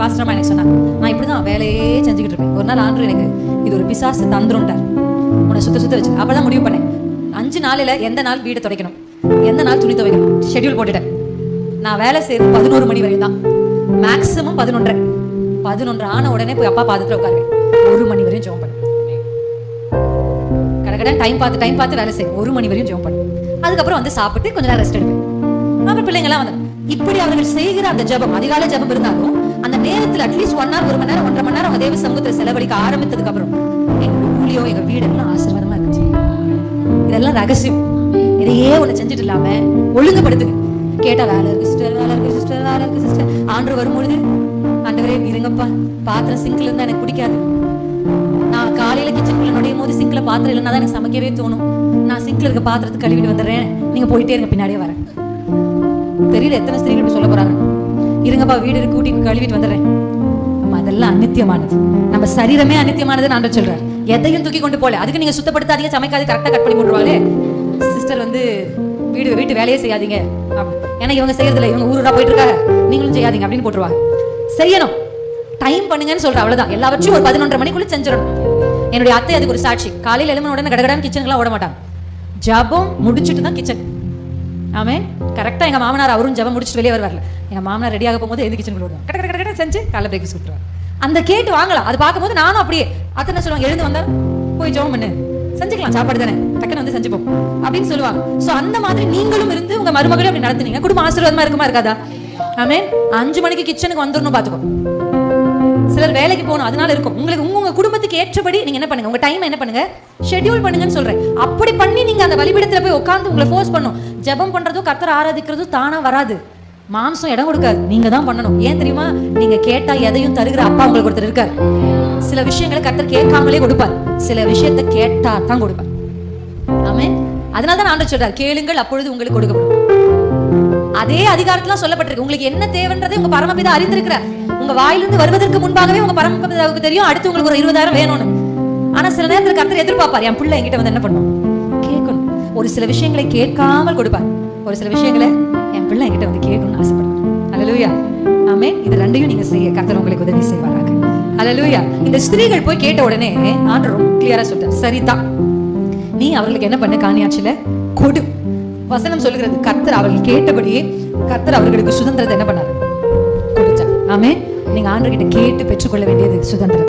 பாஸ்டர்மா எனக்கு சொன்னாங்க நான் இப்படி தான் வேலையே செஞ்சுக்கிட்டு இருப்பேன் ஒரு நாள் ஆண்டு எனக்கு இது ஒரு பிசாசு தந்துருன்ட்டார் உன்னை சுத்த சுத்த வச்சு அப்பதான் முடிவு பண்ணேன். அஞ்சு நாளில் எந்த நாள் வீடை துடைக்கணும்? எந்த நாள் துணி துவைக்கணும்? ஷெட்யூல் போட்டுட்டேன். நான் வேலை செய்யறது பதினோரு மணி வரையும் தான் மேக்ஸிமம் பதினொன்றரை. பதினொன்று ஆன உடனே போய் அப்பா பாதத்தில் உட்காருவேன். ஒரு மணி வரையும் ஜோம் பண்ணேன் கடகடன் டைம் பார்த்து டைம் பார்த்து வேலை செய்யும் ஒரு மணி வரையும் ஜோம் பண்ணுவேன். அதுக்கப்புறம் வந்து சாப்பிட்டு கொஞ்ச நேரம் ரெஸ்ட் எடுப்பேன். அப்புறம் பிள்ளைங்கலாம் வந்து இப்படி அவர்கள் செய்கிற அந்த ஜெபம் அதிகால ஜெபம் இருந்தாலும் அந்த நேரத்துல அட்லீஸ்ட் ஒன் ஹவர் ஒரு மணி நேரம் ஒன்றரை மணி நேரம் அவங்க தேவ சமூகத்தை செலவழிக்க ஆரம்பித்ததுக்கு அப்புறம் எங்க ஊழியம் எங்க வீடெல்லாம் ஆசீர்வாதமா இருந்துச்சு. இதெல்லாம் ரகசியம். இதையே ஒண்ணு செஞ்சுட்டு இல்லாம ஒழுங்குபடுத்துங்க. கேட்டா வேலை இருக்கு சிஸ்டர் வேலை இருக்கு சிஸ்டர் வேலை இருக்கு சிஸ்டர் ஆண்டு வரும்பொழுது ஆண்டவரே இருங்கப்பா. பாத்திரம் சிங்க்ல இருந்தா எனக்கு பிடிக்காது. நான் காலையில கிச்சனுக்குள்ள நுழையும் போது சிங்க்ல பாத்திரம் இல்லைன்னா தான் எனக்கு சமைக்கவே தோணும். நான் சிங்க்ல இருக்க பாத்திரத்துக்கு கழுவிட்டு வந்துடுறேன். நீங்க போயிட்டே இருங்க பின்னாடியே வரேன். தெரியல எத்தனை ஸ்திரீகள் சொல்ல போறாங்க. இருங்கப்பா வீடு இருக்கு கூட்டி கழுவிட்டு வந்துடுறேன். நம்ம அதெல்லாம் அநித்தியமானது. நம்ம சரீரமே அநித்தியமானது நான் சொல்றேன் எதையும் தூக்கி கொண்டு போல அதுக்கு நீங்க சுத்தப்படுத்தாதீங்க சமைக்காது கரெக்டா கட் பண்ணி போட்டுருவாங்களே. சிஸ்டர் வந்து வீடு வீட்டு வேலையே செய்யாதீங்க. ஏன்னா இவங்க செய்யறதில்ல. இவங்க ஊருடா போயிட்டு இருக்காங்க நீங்களும் செய்யாதீங்க அப்படின்னு போட்டுருவாங்க. செய்யணும். டைம் பண்ணுங்கன்னு சொல்றேன் அவ்வளவுதான். எல்லாவற்றையும் ஒரு பதினொன்றரை மணிக்குள்ள செஞ்சிடணும். என்னுடைய அத்தை அதுக்கு ஒரு சாட்சி. காலையில எழுமன உடனே கடகடான்னு கிச்சனுக்குலாம் ஓட மாட்டாங்க. ஜபம் முடிச்சிட்டு தான் கிச்சன் ஆமே கரெக்டாக எங்க மாமனார் அவரும் ஜபம் முடிச்சுட்டு வெளியே வருவார்ல. எங்க மாமனார் ரெடியாக போகும்போது எந்த கிச்சன் ஓடுவாங்க கட கட கட செஞ்சு காலை பிரேக் கொடுத்துருவாங்க அந்த கேட்டு வாங்கலாம் அது பார்க்கும்போது நானும் அப்படியே அத்தனை சொல்லுவாங்க? எழுந்து வந்தா போய் ஜெபம் பண்ணு. செஞ்சுக்கலாம். சாப்பாடு தானே. டக்குன்னு வந்து செஞ்சுப்போம். அப்படின்னு சொல்லுவாங்க. சோ அந்த மாதிரி நீங்களும் இருந்து உங்க மருமகளும் அப்படி நடத்துனீங்க. குடும்ப ஆசீர்வாதமா இருக்குமா இருக்காதா? ஆமே அஞ்சு மணிக்கு கிச்சனுக்கு வந்துடணும் பாத்துக்கோ சிலர் வேலைக்கு போகணும் அதனால இருக்கும். உங்களுக்கு உங்க உங்க குடும்பத்துக்கு ஏற்றபடி நீங்க என்ன பண்ணுங்க? உங்க டைம் என்ன பண்ணுங்க? ஷெட்யூல் பண்ணுங்கன்னு சொல்றேன். அப்படி பண்ணி நீங்க அந்த வழிபடத்துல போய் உட்கார்ந்து உங்களை ஃபோர்ஸ் பண்ணும். ஜபம் பண்றதும் கர்த்தர் ஆராதிக்கிறதும் தானா வராது. மாம்சம் இடம் கொடுக்காது. நீங்க தான் பண்ணணும். ஏன் தெரியுமா? நீங்க கேட்டா எதையும் தருகிற அப்பா உங்களுக்கு ஒருத்தர் இருக்கார். சில விஷயங்களை கத்தர் கேட்காமலே கொடுப்பார். சில விஷயத்தை கேட்டா தான் கொடுப்பார். ஆமே அதனால தான் நான் சொல்றார் கேளுங்கள் அப்பொழுது உங்களுக்கு கொடுக்கப்படும். அதே அதிகாரத்துல சொல்லப்பட்டிருக்கு. உங்களுக்கு என்ன தேவைன்றதை உங்க பரமபிதா அறிந்திருக்கிறார். உங்க வாயிலிருந்து வருவதற்கு முன்பாகவே உங்க பரமபிதாவுக்கு தெரியும். அடுத்து உங்களுக்கு ஒரு இருபதாயிரம் வேணும்னு. ஆனா சில நேரத்தில் கர்த்தர் எதிர்பார்ப்பார். என் பிள்ளை என்கிட்ட வந்து என்ன பண்ணும்? கேட்கணும். ஒரு சில விஷயங்களை கேட்காமல் கொடுப்பார். ஒரு சில விஷயங்களை என் பிள்ளை என்கிட்ட வந்து கேட்கணும்னு ஆசைப்படுறார் அல்லேலூயா ஆமே இது ரெண்டையும் நீங்க செய்ய கர்த்தர் உங்களுக்கு உதவி செய்வாராக. அல்லேலூயா இந்த ஸ்திரீகள் போய் கேட்ட உடனே ஆண்டு ரொம்ப கிளியரா சொல்லிட்டார் சரிதான். நீ அவர்களுக்கு என்ன பண்ண? காணியாச்சுல கொடு. வசனம் சொல்லுகிறது. கர்த்தர் அவர்கள் கேட்டபடியே கர்த்தர் அவர்களுக்கு சுதந்திரத்தை என்ன பண்ண கொடுத்தார் கேட்டு பெற்றுக்கொள்ள வேண்டியது சுதந்திரம்.